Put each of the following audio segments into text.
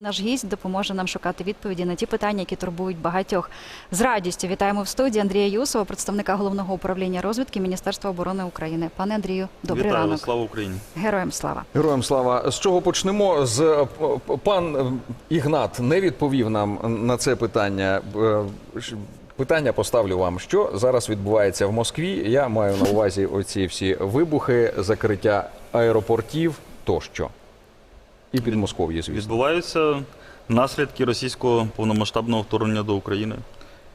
Наш гість допоможе нам шукати відповіді на ті питання, які турбують багатьох. З радістю вітаємо в студії Андрія Юсова, представника головного управління розвідки Міністерства оборони України. Пане Андрію, добрий Вітаю ранок. слава Україні. Героям слава. Героям слава. З чого почнемо? З е, пан е, Ігнат не відповів нам на це питання. Е, Питання поставлю вам. Що зараз відбувається в Москві? Я маю на увазі оці всі вибухи, закриття аеропортів тощо. І Підмосков'я, звісно. Відбуваються наслідки російського повномасштабного вторгнення до України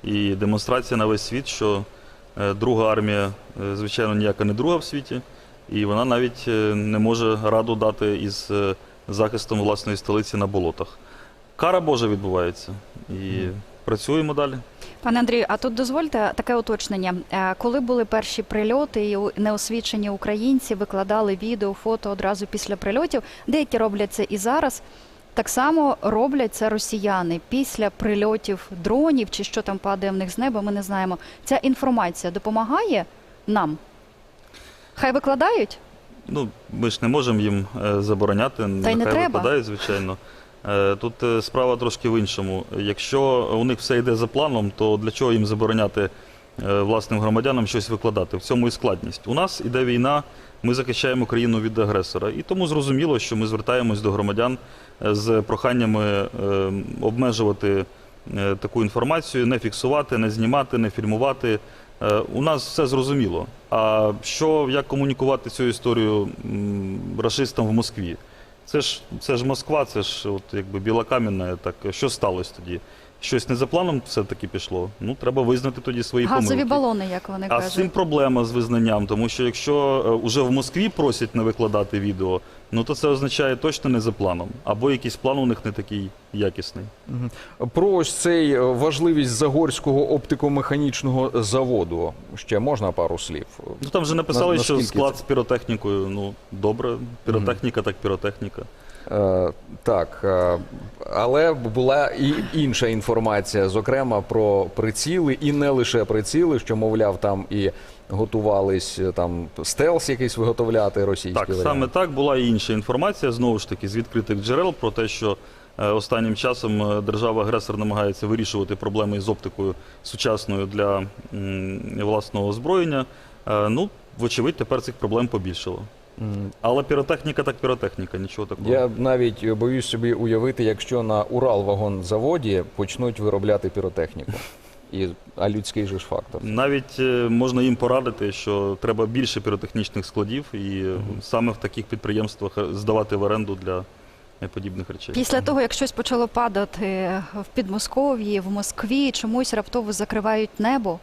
і демонстрація на весь світ, що е, друга армія, е, звичайно, ніяка не друга в світі, і вона навіть е, не може раду дати із захистом власної столиці на болотах. Кара Божа відбувається. І працюємо далі. Пане Андрію, а тут дозвольте таке уточнення. Е, Коли були перші прильоти, і неосвічені українці викладали відео, фото одразу після прильотів. Деякі роблять це і зараз. Так само роблять це росіяни після прильотів дронів чи що там падає в них з неба. Ми не знаємо. Ця інформація допомагає нам. Хай викладають. Ну, ми ж не можемо їм е, забороняти, Та й не нехай треба. викладають, звичайно. Е, Тут е, справа трошки в іншому. Якщо у них все йде за планом, то для чого їм забороняти е, власним громадянам щось викладати? В цьому і складність. У нас іде війна, ми захищаємо країну від агресора. І тому зрозуміло, що ми звертаємось до громадян з проханнями обмежувати таку інформацію, не фіксувати, не знімати, не фільмувати. У нас все зрозуміло. А що як комунікувати цю історію м, рашистам в Москві? Це ж це ж Москва, це ж от якби біла камінна. Так що сталося тоді? Щось не за планом все-таки пішло. Ну треба визнати тоді свої Газові помилки. балони, як вони А кажуть. з цим проблема з визнанням, тому що якщо е, уже в Москві просять не викладати відео, ну то це означає точно не за планом, або якийсь план у них не такий якісний. Про ось цей е, важливість Загорського оптико-механічного заводу. Ще можна пару слів? Ну там вже написали, На- що наскільки склад це? з піротехнікою. Ну добре, піротехніка, так піротехніка. Е, так, е, але була і інша інформація, зокрема про приціли, і не лише приціли, що мовляв, там і готувались е, там стелс якийсь виготовляти російські Так, варіанти. саме так була і інша інформація, знову ж таки, з відкритих джерел про те, що останнім часом держава-агресор намагається вирішувати проблеми із оптикою сучасною для власного озброєння. Ну, вочевидь, тепер цих проблем побільшало. Але піротехніка так піротехніка, нічого такого. Я навіть боюсь собі уявити, якщо на Уралвагонзаводі почнуть виробляти піротехніку. І, а людський же ж фактор. Навіть е, можна їм порадити, що треба більше піротехнічних складів і е, саме в таких підприємствах е, здавати в оренду для е, подібних речей. Після того, як щось почало падати в Підмосков'ї, в Москві, чомусь раптово закривають небо.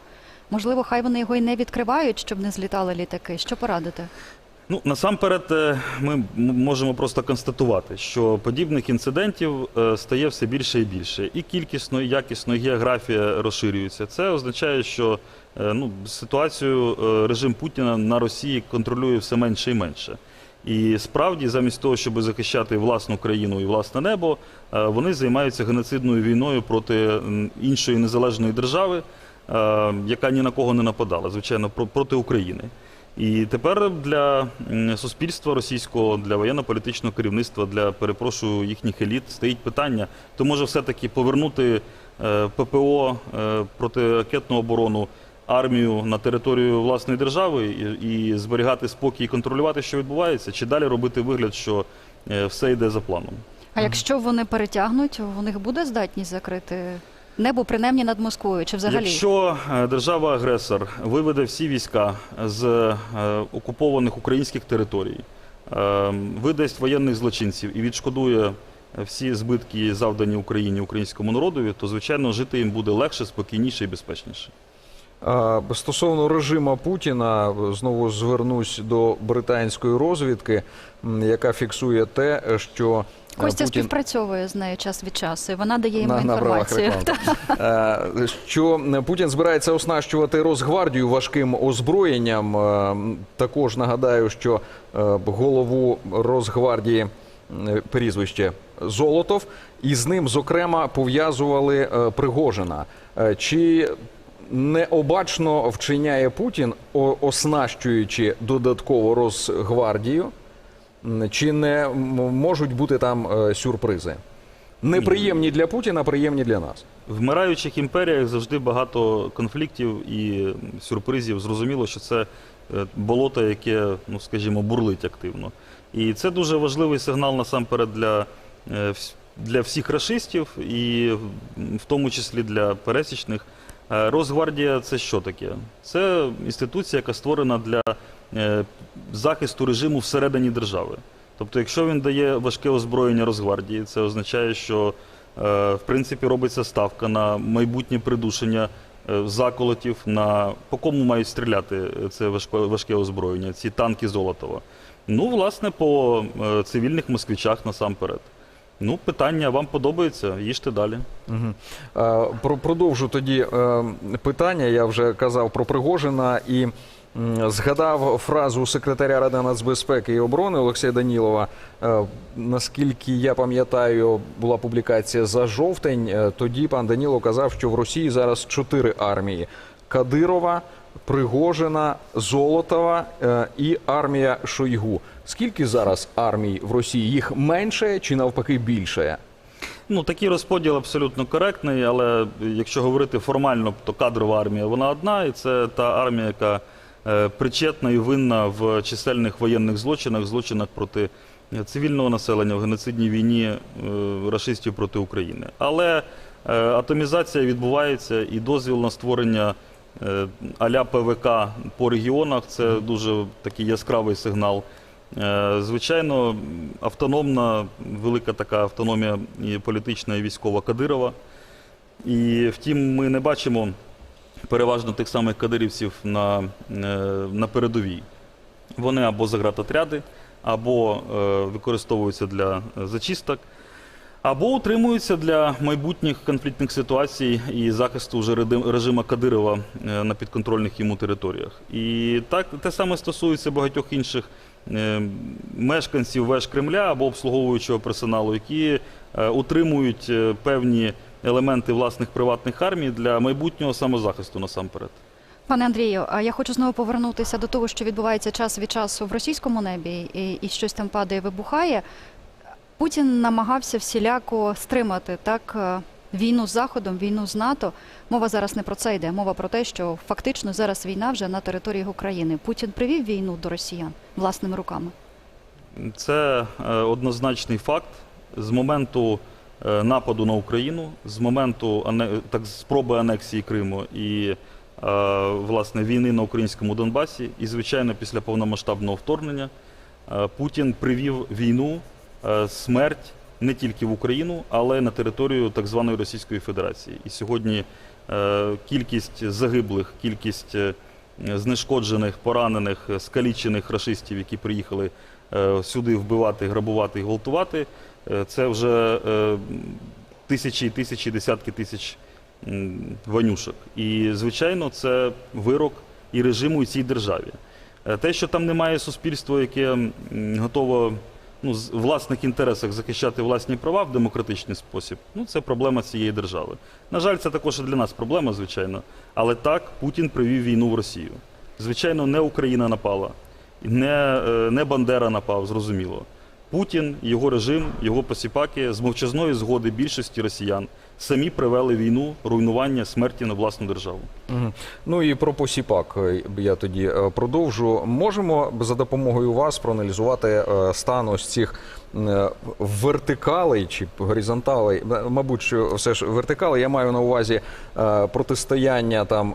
Можливо, хай вони його і не відкривають, щоб не злітали літаки. Що порадити? Ну насамперед, е, ми можемо просто констатувати, що подібних інцидентів е, стає все більше і більше. І кількісно, і якісно, і географія розширюється. Це означає, що е, ну, ситуацію режим Путіна на Росії контролює все менше і менше. І справді, замість того, щоб захищати власну країну і власне небо, вони займаються геноцидною війною проти іншої незалежної держави, яка ні на кого не нападала, звичайно, про- проти України. І тепер для суспільства російського, для воєнно-політичного керівництва, для перепрошую їхніх еліт стоїть питання: то може все-таки повернути е, ППО е, протиракетну оборону, армію на територію власної держави і, зберігати спокій і контролювати, що відбувається, чи далі робити вигляд, що е, все йде за планом. А якщо вони перетягнуть, у них буде здатність закрити небо, принаймні над Москвою, чи взагалі? Якщо е, держава-агресор виведе всі війська з е, окупованих українських територій, е, видасть воєнних злочинців і відшкодує всі збитки, завдані Україні українському народові, то звичайно жити їм буде легше, спокійніше і безпечніше. Стосовно режиму Путіна, знову звернусь до британської розвідки, яка фіксує те, що е, Костя Путін співпрацьовує з нею час від часу, і вона дає йому на, інформацію. Е, що Путін збирається оснащувати Росгвардію важким озброєнням. Е, Також нагадаю, що голову Росгвардії прізвище Золотов, і з ним, зокрема, пов'язували Пригожина. Чи необачно вчиняє Путін, оснащуючи додатково Росгвардію? Чи не можуть бути там е, сюрпризи? Неприємні для Путіна, приємні для нас. В вмираючих імперіях завжди багато конфліктів і сюрпризів. Зрозуміло, що це е, болото, яке, ну скажімо, бурлить активно. І це дуже важливий сигнал насамперед для, е, для всіх рашистів, і в тому числі для пересічних. Е, Росгвардія це що таке? Це інституція, яка створена для е, захисту режиму всередині держави. Тобто, якщо він дає важке озброєння Росгвардії, це означає, що е, в принципі робиться ставка на майбутнє придушення заколотів, на по кому мають стріляти це важке, важке озброєння, ці танки Золотова. Ну, власне, по цивільних москвичах насамперед. Ну, питання вам подобається, їжте далі. Мгм. Е, Про продовжу тоді е, питання. Я вже казав про Пригожина і м, згадав фразу секретаря Ради нацбезпеки і оборони Олексія Данілова. Е, Наскільки я пам'ятаю, була публікація за жовтень. Е, Тоді пан Данілов казав, що в Росії зараз чотири армії: Кадирова, Пригожина, Золотова е, і армія Шойгу. Скільки зараз армій в Росії? Їх менше чи навпаки більше? Ну, такий розподіл абсолютно коректний, але якщо говорити формально, то кадрова армія вона одна, і це та армія, яка е, причетна і винна в чисельних воєнних злочинах, злочинах проти цивільного населення в геноцидній війні е, рашистів проти України. Але атомізація відбувається і дозвіл на створення а-ля ПВК по регіонах це дуже такий яскравий сигнал. Е, Звичайно, автономна, велика така автономія і політична і військова Кадирова. І втім, ми не бачимо переважно тих самих кадирівців на, е, на передовій. Вони або загратотряди, або е, використовуються для е, зачисток, або утримуються для майбутніх конфліктних ситуацій і захисту вже режима Кадирова е, на підконтрольних йому територіях. І так те саме стосується багатьох інших е, мешканців веж Кремля або обслуговуючого персоналу, які е, утримують певні елементи власних приватних армій для майбутнього самозахисту насамперед. Пане Андрію, я хочу знову повернутися до того, що відбувається час від часу в російському небі, і, і щось там падає, вибухає. Путін намагався всіляко стримати так е, війну з Заходом, війну з НАТО. Мова зараз не про це йде. Мова про те, що фактично зараз війна вже на території України. Путін привів війну до росіян власними руками. Це е, однозначний факт. З моменту е, нападу на Україну, з моменту так, спроби анексії Криму і власне війни на українському Донбасі, і звичайно після повномасштабного вторгнення Путін привів війну, смерть не тільки в Україну, але й на територію так званої Російської Федерації. І сьогодні е, кількість загиблих, кількість е, знешкоджених, поранених, е, скалічених рашистів, які приїхали е, сюди вбивати, грабувати і гвалтувати, е, це вже е, тисячі і тисячі, десятки тисяч ванюшок. І, звичайно, це вирок і режиму і цій державі. Е, Те, що там немає суспільства, яке готово ну, з власних інтересах захищати власні права в демократичний спосіб, ну це проблема цієї держави. На жаль, це також і для нас проблема, звичайно. Але так, Путін привів війну в Росію. Звичайно, не Україна напала, не, е, не Бандера напав, зрозуміло. Путін, його режим, його посіпаки з мовчазної згоди більшості росіян самі привели війну, руйнування, смерті на власну державу. Ну і про посіпак е, я тоді е, продовжу. Можемо за допомогою вас проаналізувати е, стан ось цих вертикалей чи горизонталей. Мабуть, що все ж вертикали. Я маю на увазі протистояння там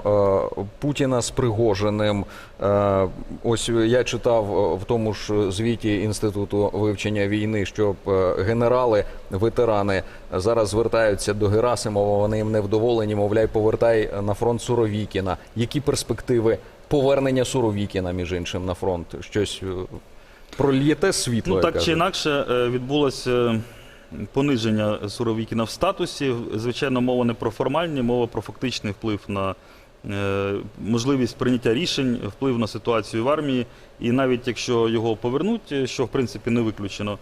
Путіна з Пригожиним. Е, Ось я читав в тому ж звіті інституту вивчення війни, що генерали, ветерани зараз звертаються до Герасимова. Вони їм невдоволені, мовляй, повертай на фронт Суровікіна. Які перспективи повернення Суровікіна, між іншим, на фронт? Щось е, прольєте світло? Ну так чи інакше е, відбулося пониження Суровікіна в статусі. Звичайно, мова не про формальні, мова про фактичний вплив на е, можливість прийняття рішень, вплив на ситуацію в армії. І навіть якщо його повернуть, що в принципі не виключено, е,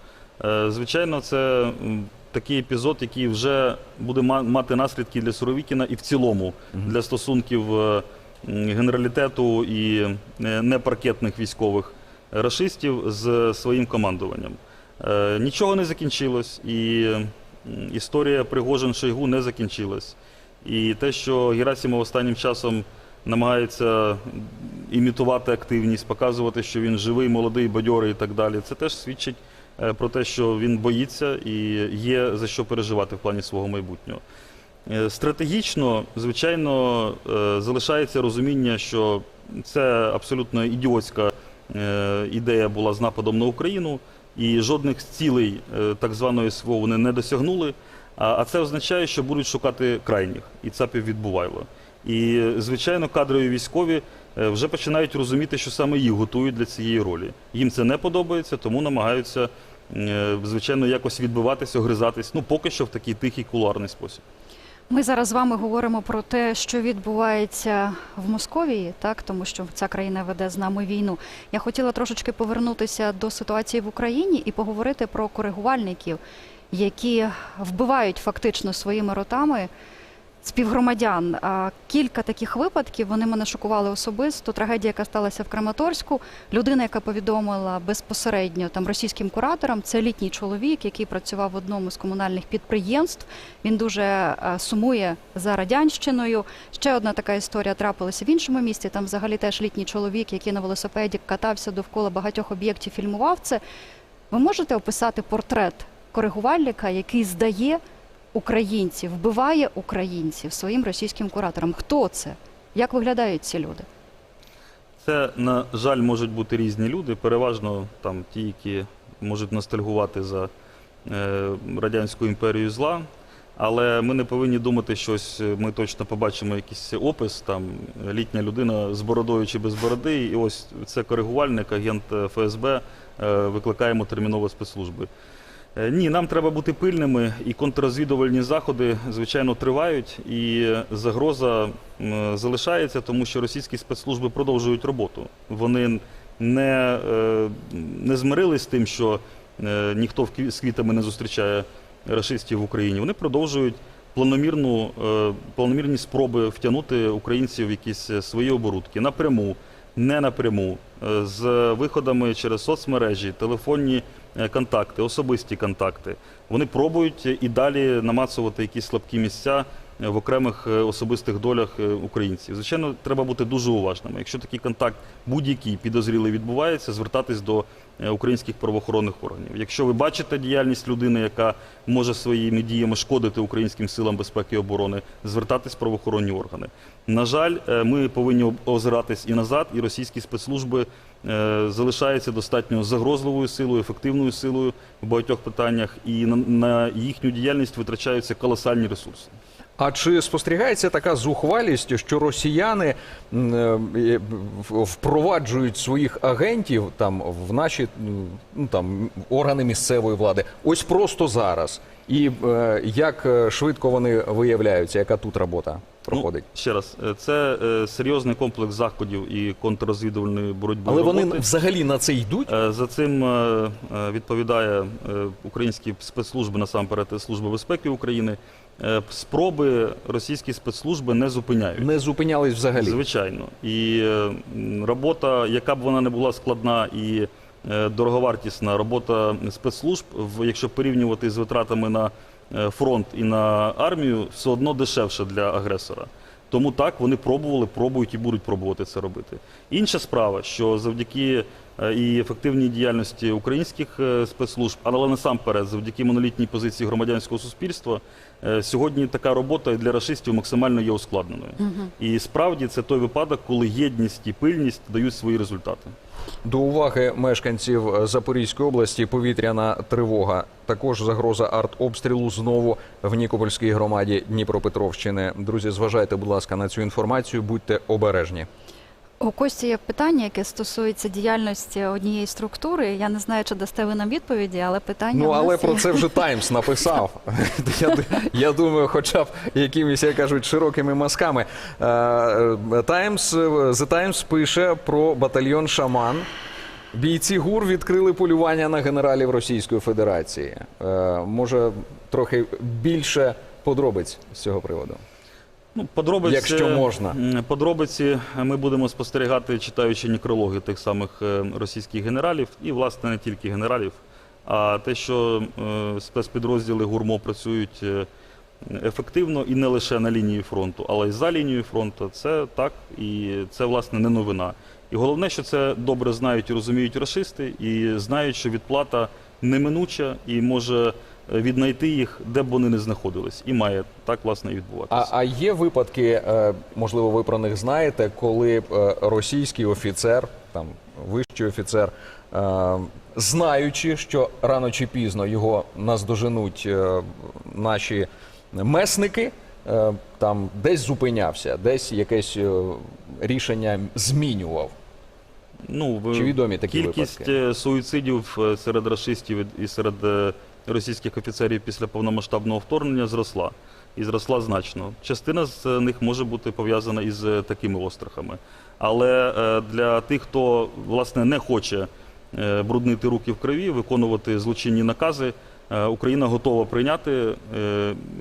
звичайно, це такий епізод, який вже буде мати наслідки для Суровікіна і в цілому для стосунків е, генералітету і е, непаркетних військових рашистів з своїм командуванням. Е, Нічого не закінчилось, і історія Пригожин Шойгу не закінчилась. І те, що Герасимов останнім часом намагається імітувати активність, показувати, що він живий, молодий, бадьорий і так далі, це теж свідчить е, про те, що він боїться і є за що переживати в плані свого майбутнього. Е, Стратегічно, звичайно, е, залишається розуміння, що це абсолютно ідіотська е, ідея була з нападом на Україну, і жодних цілей е, так званої СВО вони не досягнули. А це означає, що будуть шукати крайніх, і ЦАПів відбувайло. І, е, звичайно, кадрові військові е, вже починають розуміти, що саме їх готують для цієї ролі. Їм це не подобається, тому намагаються, е, звичайно, якось відбиватися, огризатись. Ну, поки що в такий тихий кулуарний спосіб. Ми зараз з вами говоримо про те, що відбувається в Московії, так тому що ця країна веде з нами війну. Я хотіла трошечки повернутися до ситуації в Україні і поговорити про коригувальників, які вбивають фактично своїми ротами співгромадян. Кілька таких випадків вони мене шокували особисто. Трагедія, яка сталася в Краматорську. Людина, яка повідомила безпосередньо там російським кураторам, це літній чоловік, який працював в одному з комунальних підприємств. Він дуже е, сумує за радянщиною. Ще одна така історія трапилася в іншому місті. Там взагалі теж літній чоловік, який на велосипеді катався довкола багатьох об'єктів, фільмував це. Ви можете описати портрет коригувальника, який здає українців, вбиває українців своїм російським кураторам? Хто це? Як виглядають ці люди? Це, на жаль, можуть бути різні люди, переважно там ті, які можуть ностальгувати за е, радянську імперію зла. Але ми не повинні думати, що ось ми точно побачимо якийсь опис, там літня людина з бородою чи без бороди, і ось це коригувальник, агент е, ФСБ, е, викликаємо терміново спецслужби. Е, Ні, нам треба бути пильними, і контррозвідувальні заходи, звичайно, тривають, і загроза залишається, тому що російські спецслужби продовжують роботу. Вони не, е, не змирились з тим, що е, ніхто з квітами не зустрічає рашистів в Україні. Вони продовжують планомірну, планомірні спроби втягнути українців в якісь свої оборудки напряму, не напряму, з виходами через соцмережі, телефонні контакти, особисті контакти. Вони пробують і далі намацувати якісь слабкі місця е, в окремих е, особистих долях е, українців. Звичайно, треба бути дуже уважними. Якщо такий контакт будь-який підозрілий відбувається, звертатись до е, українських правоохоронних органів. Якщо ви бачите діяльність людини, яка може своїми діями шкодити українським силам безпеки і оборони, звертатись в правоохоронні органи. На жаль, ми повинні озиратись і назад, і російські спецслужби залишаються достатньо загрозливою силою, ефективною силою в багатьох питаннях, і на їхню діяльність витрачаються колосальні ресурси. А чи спостерігається така зухвалість, що росіяни е, впроваджують своїх агентів там в наші ну, там, органи місцевої влади ось просто зараз? І е, як е, швидко вони виявляються, яка тут робота проходить? Ну, ще раз, е, це е, серйозний комплекс заходів і контррозвідувальної боротьби. Але вони взагалі на це йдуть? Е, За цим е, відповідає е, українські спецслужби, насамперед Служба безпеки України. Е, Спроби російські спецслужби не зупиняють. Не зупинялись взагалі. Звичайно. І е, робота, яка б вона не була складна і е, дороговартісна, робота спецслужб, якщо порівнювати з витратами на фронт і на армію, все одно дешевше для агресора. Тому так вони пробували, пробують і будуть пробувати це робити. Інша справа, що завдяки і ефективній діяльності українських спецслужб, але насамперед, завдяки монолітній позиції громадянського суспільства, сьогодні така робота для рашистів максимально є ускладненою. І справді це той випадок, коли єдність і пильність дають свої результати. До уваги мешканців е, Запорізької області повітряна тривога. Також загроза артобстрілу знову в Нікопольській громаді Дніпропетровщини. Друзі, зважайте, будь ласка, на цю інформацію, будьте обережні. У Кості є питання, яке стосується діяльності однієї структури. Я не знаю, чи дасте ви нам відповіді, але питання Ну але про це вже Таймс написав. Я, я думаю, хоча б якимись, як кажуть, широкими мазками. Таймс The Times пише про батальйон Шаман. Бійці ГУР відкрили полювання на генералів Російської Федерації. Е, Може, трохи більше подробиць з цього приводу. Ну, подробиці, Якщо можна. Подробиці ми будемо спостерігати, читаючи некрологи тих самих е, російських генералів, і, власне, не тільки генералів, А те, що е, спецпідрозділи гурмо працюють е, ефективно і не лише на лінії фронту, але й за лінією фронту, це так, і це власне не новина. І головне, що це добре знають і розуміють расисти, і знають, що відплата неминуча і може віднайти їх, де б вони не знаходились, і має так власне і відбуватися. А, а є випадки, е, можливо, ви про них знаєте, коли е, російський офіцер, там вищий офіцер, е, знаючи, що рано чи пізно його наздоженуть наші месники, там десь зупинявся, десь якесь рішення змінював. Ну, Чи відомі такі кількість випадки? суїцидів серед расистів і серед російських офіцерів після повномасштабного вторгнення зросла. І зросла значно. Частина з них може бути пов'язана із е, такими острахами. Але е, для тих, хто власне не хоче е, бруднити руки в крові, виконувати злочинні накази, Україна готова прийняти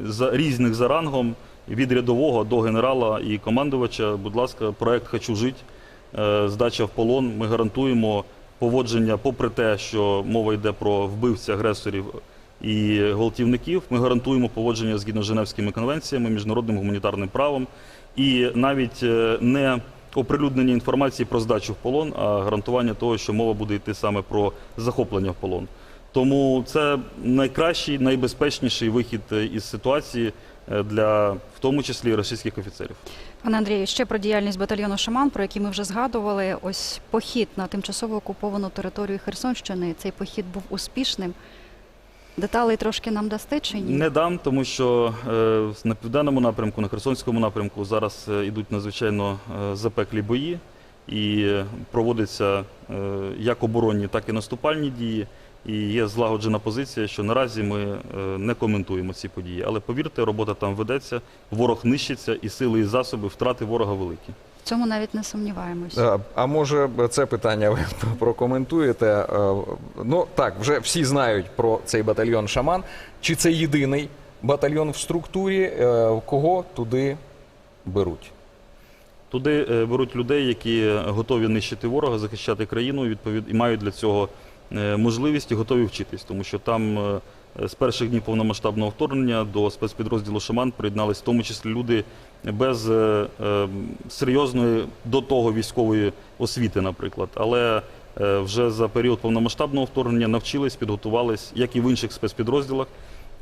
за різних за рангом від рядового до генерала і командувача. Будь ласка, проект Хочу жити. Здача в полон. Ми гарантуємо поводження, попри те, що мова йде про вбивців, агресорів і гвалтівників. Ми гарантуємо поводження згідно з Женевськими конвенціями, міжнародним гуманітарним правом і навіть е, не оприлюднення інформації про здачу в полон, а гарантування того, що мова буде йти саме про захоплення в полон. Тому це найкращий, найбезпечніший вихід е, із ситуації для, в тому числі, російських офіцерів. Пане Андрію, ще про діяльність батальйону Шаман, про який ми вже згадували. Ось похід на тимчасово окуповану територію Херсонщини. Цей похід був успішним. Деталей трошки нам дасте чи ні? Не дам, тому що е, на південному напрямку, на Херсонському напрямку зараз е, йдуть надзвичайно е, запеклі бої і е, проводяться е, як оборонні, так і наступальні дії. І є злагоджена позиція, що наразі ми е, не коментуємо ці події. Але повірте, робота там ведеться, ворог нищиться, і сили, і засоби втрати ворога великі. В цьому навіть не сомніваємось. А, а може це питання ви прокоментуєте? Е, Ну так, вже всі знають про цей батальйон Шаман. Чи це єдиний батальйон в структурі? Е, Кого туди беруть? Туди е, беруть людей, які готові нищити ворога, захищати країну, відповід і мають для цього е, можливість і готові вчитись, тому що там е, з перших днів повномасштабного вторгнення до спецпідрозділу Шаман приєднались в тому числі люди без е, е, серйозної до того військової освіти, наприклад. Але е, вже за період повномасштабного вторгнення навчились, підготувались, як і в інших спецпідрозділах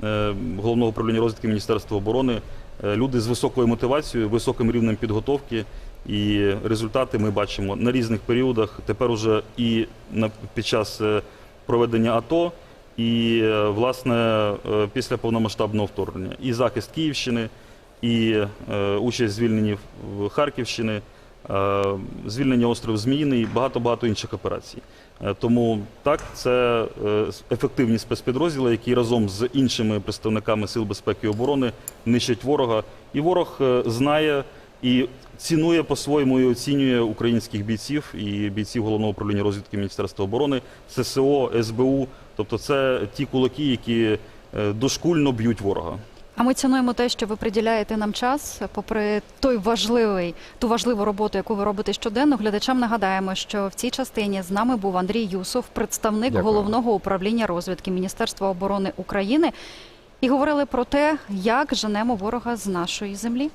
е, головного управління розвідки Міністерства оборони. Е, Люди з високою мотивацією, високим рівнем підготовки, і результати ми бачимо на різних періодах. Тепер уже і на під час е, проведення АТО, і е, власне е, після повномасштабного вторгнення, і захист Київщини, і участь в звільненні в- Харківщини, звільнення остров Зміїний, і багато багато інших операцій. Тому так, це ефективні спецпідрозділи, які разом з іншими представниками сил безпеки і оборони нищать ворога. І ворог знає і цінує по-своєму і оцінює українських бійців і бійців головного управління розвідки Міністерства оборони, ССО, СБУ. Тобто, це ті кулаки, які е, дошкульно б'ють ворога. А ми цінуємо те, що ви приділяєте нам час, попри той важливий, ту важливу роботу, яку ви робите щоденно. Глядачам нагадаємо, що в цій частині з нами був Андрій Юсов, представник Дякую. головного управління розвідки Міністерства оборони України, і говорили про те, як женемо ворога з нашої землі.